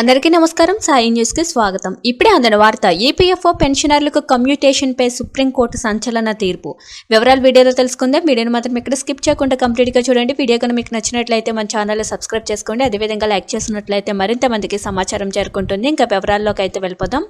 అందరికీ నమస్కారం. సాయి న్యూస్కి స్వాగతం. ఇప్పుడే అందిన వార్త ఈపీఎఫ్ఓ పెన్షనర్లకు కమ్యూటేషన్ పై సుప్రీంకోర్టు సంచలన తీర్పు. వివరాలు వీడియోలో తెలుసుకుందాం. వీడియోని మాత్రం ఇక్కడ స్కిప్ చేయకుండా కంప్లీట్గా చూడండి. వీడియో కనుక మీకు నచ్చినట్లయితే మన ఛానల్ సబ్స్క్రైబ్ చేసుకోండి. అదేవిధంగా లైక్ చేసినట్లయితే మరింత మందికి సమాచారం చేరుకుంటుంది. ఇంకా వివరాల్లోకి అయితే వెళ్ళిపోదాం.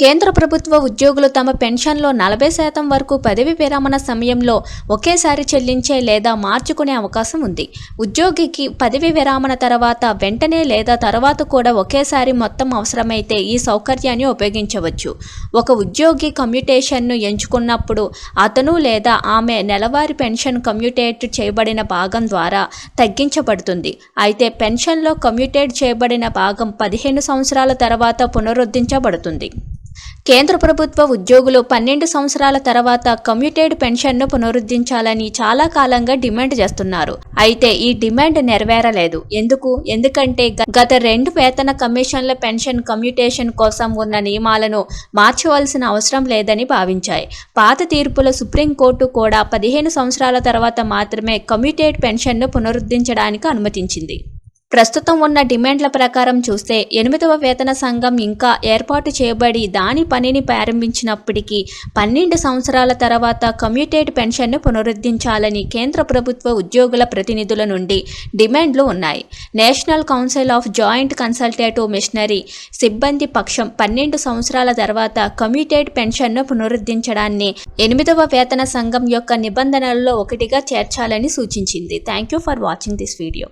కేంద్ర ప్రభుత్వ ఉద్యోగులు తమ పెన్షన్లో నలభై శాతం వరకు పదవి విరమణ సమయంలో ఒకేసారి చెల్లించే లేదా మార్చుకునే అవకాశం ఉంది. ఉద్యోగికి పదవి విరమణ తర్వాత వెంటనే లేదా తర్వాత కూడా ఒకేసారి మొత్తం అవసరమైతే ఈ సౌకర్యాన్ని ఉపయోగించవచ్చు. ఒక ఉద్యోగి కమ్యూటేషన్ను ఎంచుకున్నప్పుడు అతను లేదా ఆమె నెలవారీ పెన్షన్ కమ్యూటేట్ చేయబడిన భాగం ద్వారా తగ్గించబడుతుంది. అయితే పెన్షన్లో కమ్యూటేట్ చేయబడిన భాగం పదిహేను సంవత్సరాల తర్వాత పునరుద్ధరించబడుతుంది. కేంద్ర ప్రభుత్వ ఉద్యోగులు పన్నెండు సంవత్సరాల తర్వాత కమ్యూటేడ్ పెన్షన్ను పునరుద్ధరించాలని చాలా కాలంగా డిమాండ్ చేస్తున్నారు. అయితే ఈ డిమాండ్ నెరవేరలేదు. ఎందుకు? ఎందుకంటే గత రెండు వేతన కమిషన్ల పెన్షన్ కమ్యూటేషన్ కోసం ఉన్న నియమాలను మార్చవలసిన అవసరం లేదని భావించాయి. పాత తీర్పుల సుప్రీంకోర్టు కూడా పదిహేను సంవత్సరాల తర్వాత మాత్రమే కమ్యూటేడ్ పెన్షన్ను పునరుద్ధరించడానికి అనుమతించింది. ప్రస్తుతం ఉన్న డిమాండ్ల ప్రకారం చూస్తే ఎనిమిదవ వేతన సంఘం ఇంకా ఏర్పాటు చేయబడి దాని పనిని ప్రారంభించినప్పటికీ పన్నెండు సంవత్సరాల తర్వాత కమ్యూటేట్ పెన్షన్ను పునరుద్ధరించాలని కేంద్ర ప్రభుత్వ ఉద్యోగుల ప్రతినిధుల నుండి డిమాండ్లు ఉన్నాయి. National Council of Joint Consultative Machinery సిబ్బంది పక్షం పన్నెండు సంవత్సరాల తర్వాత కమ్యూటేట్ పెన్షన్ను పునరుద్ధరించడాన్ని ఎనిమిదవ వేతన సంఘం యొక్క నిబంధనలలో ఒకటిగా చేర్చాలని సూచించింది. Thank you for watching this video.